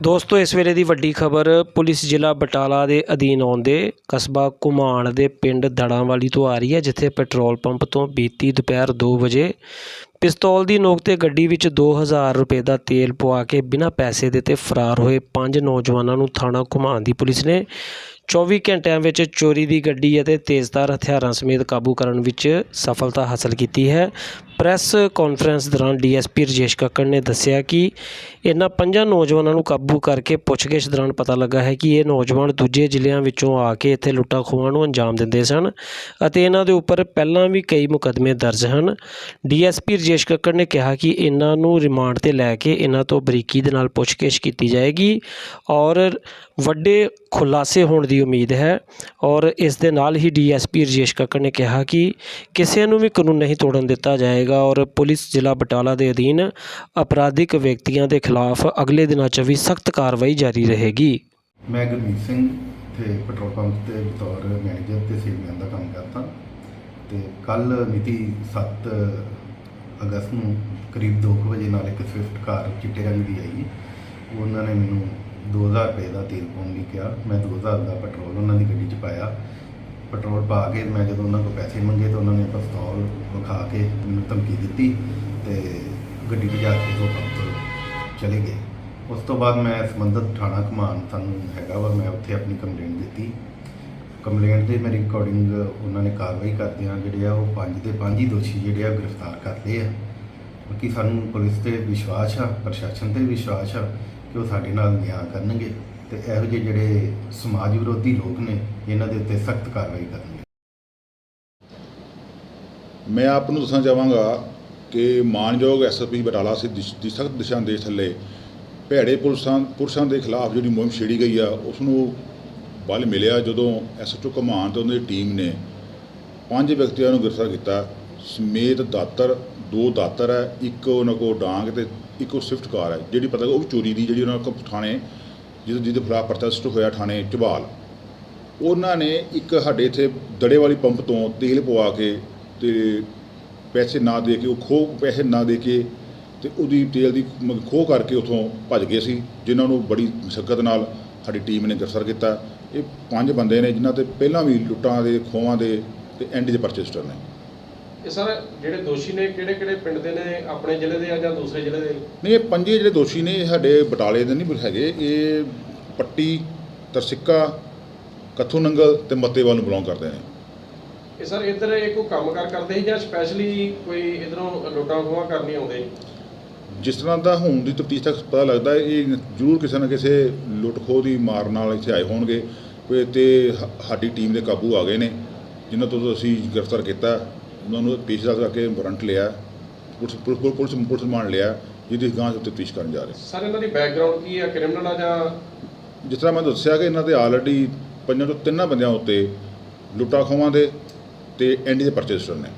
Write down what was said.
ਦੋਸਤੋ, ਇਸ ਵੇਲੇ ਦੀ ਵੱਡੀ ਖਬਰ ਪੁਲਿਸ ਜ਼ਿਲ੍ਹਾ ਬਟਾਲਾ ਦੇ ਅਧੀਨ ਆਉਂਦੇ ਕਸਬਾ ਘੁਮਾਣ ਦੇ ਪਿੰਡ ਦੜਾਂਵਾਲੀ ਤੋਂ ਆ ਰਹੀ ਹੈ, ਜਿੱਥੇ ਪੈਟਰੋਲ ਪੰਪ ਤੋਂ ਬੀਤੀ ਦੁਪਹਿਰ 2 ਵਜੇ ਪਿਸਤੌਲ ਦੀ ਨੋਕ ਤੇ ਗੱਡੀ ਵਿੱਚ 2000 ਰੁਪਏ ਦਾ ਤੇਲ ਪਵਾ ਕੇ ਬਿਨਾਂ ਪੈਸੇ ਦੇ ਦਿੱਤੇ ਫਰਾਰ ਹੋਏ ਪੰਜ ਨੌਜਵਾਨਾਂ ਨੂੰ ਥਾਣਾ ਘੁਮਾਣ ਦੀ ਪੁਲਿਸ ਨੇ 24 ਘੰਟਿਆਂ ਵਿੱਚ ਚੋਰੀ ਦੀ ਗੱਡੀ ਅਤੇ ਤੇਜ਼ਧਾਰ ਹਥਿਆਰਾਂ ਸਮੇਤ ਕਾਬੂ ਕਰਨ ਵਿੱਚ ਸਫਲਤਾ ਹਾਸਲ ਕੀਤੀ ਹੈ। ਪ੍ਰੈਸ ਕਾਨਫਰੰਸ ਦੌਰਾਨ ਡੀਐਸਪੀ ਰਜੇਸ਼ ਕੱਕੜ ਨੇ ਦੱਸਿਆ ਕਿ ਇਹਨਾਂ ਪੰਜਾਂ ਨੌਜਵਾਨਾਂ ਨੂੰ ਕਾਬੂ ਕਰਕੇ ਪੁੱਛਗਿੱਛ ਦੌਰਾਨ ਪਤਾ ਲੱਗਾ ਹੈ ਕਿ ਇਹ ਨੌਜਵਾਨ ਦੂਜੇ ਜ਼ਿਲ੍ਹਿਆਂ ਵਿੱਚੋਂ ਆ ਕੇ ਇੱਥੇ ਲੁੱਟਾਂ ਖੋਹਾਂ ਨੂੰ ਅੰਜਾਮ ਦਿੰਦੇ ਸਨ ਅਤੇ ਇਹਨਾਂ ਦੇ ਉੱਪਰ ਪਹਿਲਾਂ ਵੀ ਕਈ ਮੁਕੱਦਮੇ ਦਰਜ ਹਨ। ਡੀਐਸਪੀ ਰਜੇਸ਼ ਕੱਕੜ ਨੇ ਕਿਹਾ ਕਿ ਇਹਨਾਂ ਨੂੰ ਰਿਮਾਂਡ ਤੇ ਲੈ ਕੇ ਇਹਨਾਂ ਤੋਂ ਬਰੀਕੀ ਦੇ ਨਾਲ ਪੁੱਛਗਿੱਛ ਕੀਤੀ ਜਾਏਗੀ ਔਰ ਵੱਡੇ ਖੁਲਾਸੇ ਹੋਣ ਦੀ ਉਮੀਦ ਹੈ ਔਰ ਇਸ ਦੇ ਨਾਲ ਹੀ ਡੀਐਸਪੀ ਰਜੇਸ਼ ਕੱਕੜ ਨੇ ਕਿਹਾ ਕਿ ਕਿਸੇ ਨੂੰ ਵੀ ਕਾਨੂੰਨ ਨਹੀਂ ਤੋੜਨ ਦਿੱਤਾ ਜਾਏਗਾ ਔਰ ਪੁਲਿਸ ਜ਼ਿਲ੍ਹਾ ਬਟਾਲਾ ਦੇ ਅਧੀਨ ਅਪਰਾਧਿਕ ਵਿਅਕਤੀਆਂ ਦੇ ਖਿਲਾਫ ਅਗਲੇ ਦਿਨਾਂ 'ਚ ਵੀ ਸਖਤ ਕਾਰਵਾਈ ਜਾਰੀ ਰਹੇਗੀ। ਮੈਂ ਗੁਰਮੀਤ ਸਿੰਘ ਤੇ ਪੈਟਰੋਲ ਪੰਪ ਤੇ ਬਤੌਰ ਮੈਨੇਜਰ ਤੇ ਸੇਲਮੈਨ ਦਾ ਕੰਮ ਕਰਦਾ। ਤੇ ਕੱਲ ਮਿਤੀ 7 ਅਗਸਤ ਨੂੰ ਕਰੀਬ 2 ਵਜੇ ਨਾਲ ਇੱਕ ਸਵਿਫਟ ਕਾਰ ਚਿੱਟੇ ਰੰਗ ਦੀ ਆਈ। ਉਹਨਾਂ ਨੇ ਮੈਨੂੰ 2000 ਰੁਪਏ ਦਾ ਤੇਲ ਪਾਉਣ ਲਈ ਕਿਹਾ। ਮੈਂ 2000 ਦਾ ਪੈਟਰੋਲ ਉਹਨਾਂ ਦੀ ਗੱਡੀ 'ਚ ਪਾਇਆ। ਪੈਟਰੋਲ ਪਾ ਕੇ ਮੈਂ ਜਦੋਂ ਉਹਨਾਂ ਕੋਲ ਪੈਸੇ ਮੰਗੇ ਤਾਂ ਉਹਨਾਂ ਨੇ ਪਿਸਤੌਲ ਵਿਖਾ ਕੇ ਮੈਨੂੰ ਧਮਕੀ ਦਿੱਤੀ ਤੇ ਗੱਡੀ 'ਚ ਜਾ ਕੇ ਦੋ ਤੋਂ ਚਲੇ ਗਏ। ਉਸ ਤੋਂ ਬਾਅਦ ਮੈਂ ਸੰਬੰਧਿਤ ਥਾਣਾ ਕਮਾਨ ਸਾਨੂੰ ਹੈਗਾ ਵਾ, ਮੈਂ ਉੱਥੇ ਆਪਣੀ ਕੰਪਲੇਂਟ ਦਿੱਤੀ। ਕੰਪਲੇਂਟ ਦੇ ਮੇਰੀ ਅਕੋਰਡਿੰਗ ਉਹਨਾਂ ਨੇ ਕਾਰਵਾਈ ਕਰਦਿਆਂ ਜਿਹੜੇ ਆ ਉਹ ਪੰਜ ਦੇ ਪੰਜ ਹੀ ਦੋਸ਼ੀ ਜਿਹੜੇ ਆ ਗ੍ਰਿਫਤਾਰ ਕਰ ਲਏ ਆ। ਬਾਕੀ ਸਾਨੂੰ ਪੁਲਿਸ ਤੇ ਵਿਸ਼ਵਾਸ ਆ, ਪ੍ਰਸ਼ਾਸਨ ਤੇ ਵਿਸ਼ਵਾਸ ਆ ਕਿ ਉਹ ਸਾਡੇ ਨਾਲ ਨਿਆਂ ਕਰਨਗੇ ਤੇ ਇਹੋ ਜਿਹੇ ਜਿਹੜੇ ਸਮਾਜ ਵਿਰੋਧੀ ਲੋਕ ਨੇ, ਇਹਨਾਂ ਦੇ ਉੱਤੇ ਸਖਤ ਕਾਰਵਾਈ ਕਰਨਗੇ। ਮੈਂ ਆਪ ਨੂੰ ਦੱਸਣਾ ਚਾਹਾਂਗਾ ਕਿ ਮਾਨਯੋਗ ਐਸਐਸਪੀ ਬਟਾਲਾ ਸੇ ਦੀ ਸਖਤ ਦਿਸ਼ਾ ਨਿਰਦੇਸ਼ ਥੱਲੇ ਭੈੜੇ ਪੁਲਿਸਾਂ ਪੁਰਸ਼ਾਂ ਦੇ ਖਿਲਾਫ ਜਿਹੜੀ ਮੁਹਿੰਮ ਛੇੜੀ ਗਈ ਆ, ਉਸ ਨੂੰ ਬਲ ਮਿਲਿਆ ਜਦੋਂ ਐਸਐਚਓ ਕਮਾਨ ਤੇ ਉਹਨਾਂ ਦੀ ਟੀਮ ਨੇ ਪੰਜ ਵਿਅਕਤੀਆਂ ਨੂੰ ਗ੍ਰਿਫਤਾਰ ਕੀਤਾ। ਸਮੇਤ ਦਾਤਰ, ਦੋ ਦਾਤਰ ਹੈ, ਇੱਕ ਉਹਨਾਂ ਕੋਲ ਡਾਂਗ ਤੇ ਇੱਕ ਉਹ ਸਵਿਫਟ ਕਾਰ ਹੈ, ਜਿਹੜੀ ਪਤਾ ਉਹ ਵੀ ਚੋਰੀ ਦੀ ਜਿਹੜੀ ਉਹਨਾਂ ਕੋਲ ਥਾਣੇ, ਜਿਹਦੇ ਜਿਹਦੇ ਖਿਲਾਫ ਪਰਚਾ ਹੋਇਆ ਥਾਣੇ ਝਬਾਲ ਉਹਨਾਂ ਨੇ ਇੱਕ ਸਾਡੇ ਇੱਥੇ ਦੜੇ ਵਾਲੀ ਪੰਪ ਤੋਂ ਤੇਲ ਪਵਾ ਕੇ ਤੇ ਪੈਸੇ ਨਾ ਦੇ ਕੇ ਉਹ ਖੋਹ, ਪੈਸੇ ਨਾ ਦੇ ਕੇ ਤੇ ਉਹਦੀ ਤੇਲ ਦੀ ਮ- ਖੋਹ ਕਰਕੇ ਉਥੋਂ ਭੱਜ ਗਏ ਸੀ, ਜਿਨ੍ਹਾਂ ਨੂੰ ਬੜੀ ਮੁਸ਼ਕਲ ਨਾਲ ਸਾਡੀ ਟੀਮ ਨੇ ਗ੍ਰਿਫਤਾਰ ਕੀਤਾ। ਇਹ ਪੰਜ ਬੰਦੇ ਨੇ ਜਿਨ੍ਹਾਂ ਤੇ ਪਹਿਲਾਂ ਵੀ ਲੁੱਟਾਂ ਦੇ, ਖੋਹਾਂ ਦੇ ਤੇ ਐਂਡ ਦੇ ਪਰਚੇ ਨੇ ਇਹ ਸਰ ਜਿਹੜੇ ਦੋਸ਼ੀ ਨੇ ਕਿਹੜੇ ਕਿਹੜੇ ਪਿੰਡ ਦੇ ਨੇ? ਆਪਣੇ ਜ਼ਿਲ੍ਹੇ ਦੇ ਆ ਜਾਂ ਦੂਸਰੇ ਜ਼ਿਲ੍ਹੇ ਦੇ? ਨਹੀਂ ਇਹ ਪੰਜੇ ਜਿਹੜੇ ਦੋਸ਼ੀ ਨੇ ਇਹ ਸਾਡੇ ਬਟਾਲੇ ਦੇ ਨਹੀਂ ਹੈਗੇ। ਇਹ ਪੱਟੀ ਤਰਸਿੱਕਾ ਕੱਥੂ ਨੰਗਲ ਤੇ ਮੱਤੇਵਾਲ ਨੂੰ ਬਿਲੋਂਗ ਕਰਦੇ ਨੇ। ਇਹ ਸਰ ਇੱਧਰ ਇਹ ਕੋਈ ਕੰਮਕਾਰ ਕਰਦੇ ਸੀ ਜਾਂ ਸਪੈਸ਼ਲੀ ਕੋਈ ਇਧਰੋਂ ਲੁੱਟਾਂ ਖੋਹਾਂ ਕਰਨੀ ਆਉਂਦੇ? ਜਿਸ ਤਰ੍ਹਾਂ ਦਾ ਹੁਣ ਦੀ ਤਫਤੀਸ਼ ਤੱਕ ਪਤਾ ਲੱਗਦਾ ਇਹ ਜ਼ਰੂਰ ਕਿਸੇ ਨਾ ਕਿਸੇ ਲੁੱਟ ਖੋਹ ਦੀ ਮਾਰ ਨਾਲ ਇੱਥੇ ਆਏ ਹੋਣਗੇ। ਤੇ ਸਾਡੀ ਟੀਮ ਦੇ ਕਾਬੂ ਆ ਗਏ ਨੇ ਜਿਨ੍ਹਾਂ ਤੋਂ ਅਸੀਂ ਗ੍ਰਿਫਤਾਰ ਕੀਤਾ। ਉਹਨਾਂ ਨੂੰ ਪੇਸ਼ਦਾਰ ਕਰਕੇ ਵਾਰੰਟ ਲਿਆ ਪੁਲਿਸ ਪੁਲਿਸ ਪੁਲਿਸ ਪੁਲਿਸ ਮਾਨ ਲਿਆ ਜਿਹਦੀ ਗਾਂਹ ਤਫਤੀਸ਼ ਕਰਨ ਜਾ ਰਹੇ ਸਰ ਇਹਨਾਂ ਦੀ ਬੈਕਗ੍ਰਾਉਂਡ ਕੀ ਆ ਕ੍ਰਿਮੀਨਲ ਆ ਜਾਂ ਜਿਸ ਤਰ੍ਹਾਂ ਮੈਂ ਦੱਸਿਆ ਕਿ ਇਹਨਾਂ ਦੇ ਆਲਰੇਡੀ ਪੰਜਾਂ ਤੋਂ ਤਿੰਨਾਂ ਬੰਦਿਆਂ ਉੱਤੇ ਲੁੱਟਾਂ ਖੋਹਾਂ ਦੇ ਤੇ ਐਂਡੀ ਦੇ ਪਰਚੇ ਰਜਿਸਟਰ ਨੇ।